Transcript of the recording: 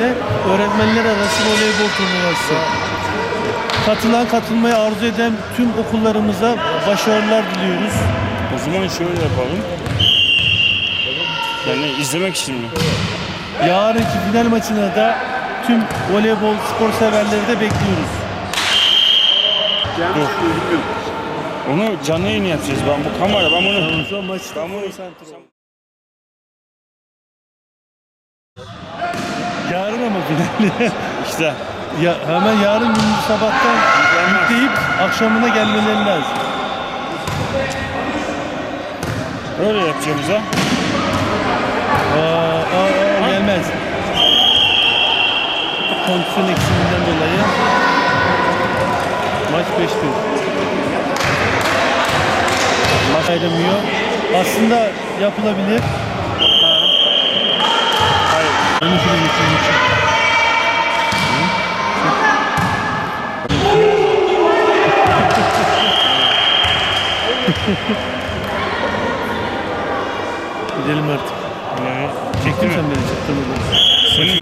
Şekerci'nde öğretmenler arası voleybol turnuvası. Katılan, katılmayı arzu eden tüm okullarımıza başarılar diliyoruz. O zaman şöyle yapalım. Yani izlemek için mi? Yarınki final maçına da tüm voleybol spor severleri de bekliyoruz. Dur. Onu canlı yayın yapacağız. Ben bu kamera, ben bunu... Şu an Ben bunu... Yarın ama final. İşte. ya, hemen yarın gün sabahtan yükleyip akşamına gelmeleri lazım. Öyle yapacağız ha. Aa, aa, aa, gelmez. Kondisyon eksiminden dolayı maç 5-1. Maç ayrılmıyor. Aslında yapılabilir. Gidelim artık. Yani, Çektin sen beni çektin oradan. senin